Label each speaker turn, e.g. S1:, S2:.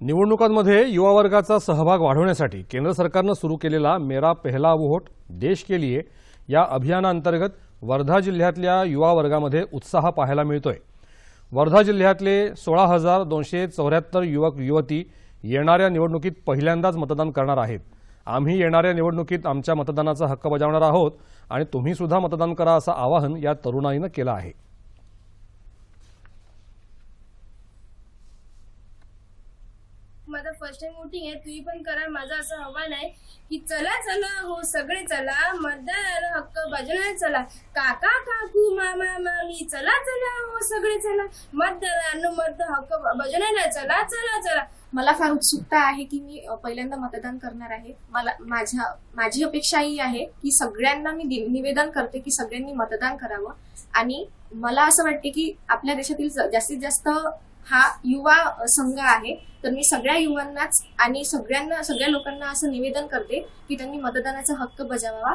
S1: निवडणुकांमध्ये युवा वर्गाचा सहभाग वाढवण्यासाठी केंद्र सरकारनं सुरू केलेला मेरा पहिला वोट देश के लिए या अभियानाअंतर्गत वर्धा जिल्ह्यातल्या युवा वर्गामध्ये उत्साह पाहायला मिळतोय. वर्धा जिल्ह्यातले सोळा हजार दोनशे चौऱ्याहत्तर युवक युवती येणाऱ्या निवडणुकीत पहिल्यांदाच मतदान करणार आहेत. आम्ही येणाऱ्या निवडणुकीत आमच्या मतदानाचा हक्क बजावणार आहोत आणि तुम्ही सुद्धा मतदान करा असं आवाहन या तरुणाईनं केलं आहे.
S2: माझा फर्स्ट टाइम वोटिंग आहे तुम्ही पण करा. माझं असं आव्हान आहे की चला चला. हो सगळे चला. मतदार हक्क बजावण्याला चला. काका काकू मामा मामी चला चला हो सगळे चला. मतदारांनो मत हक्क बजावण्याला चला चला चला.
S3: मला फार उत्सुकता आहे की मी अ, पहिल्यांदा मतदान करणार आहे. मला माझ्या माझी अपेक्षा ही आहे की सगळ्यांना मी दि- निवेदन करते की सगळ्यांनी मतदान करावं. आणि मला असं वाटते की आपल्या देशातील ज- जास्तीत जास्त हा युवा अ, संघ आहे. तर मी सगळ्या युवांनाच आणि सगळ्यांना सगळ्या लोकांना असं निवेदन करते की त्यांनी मतदानाचा हक्क बजावावा.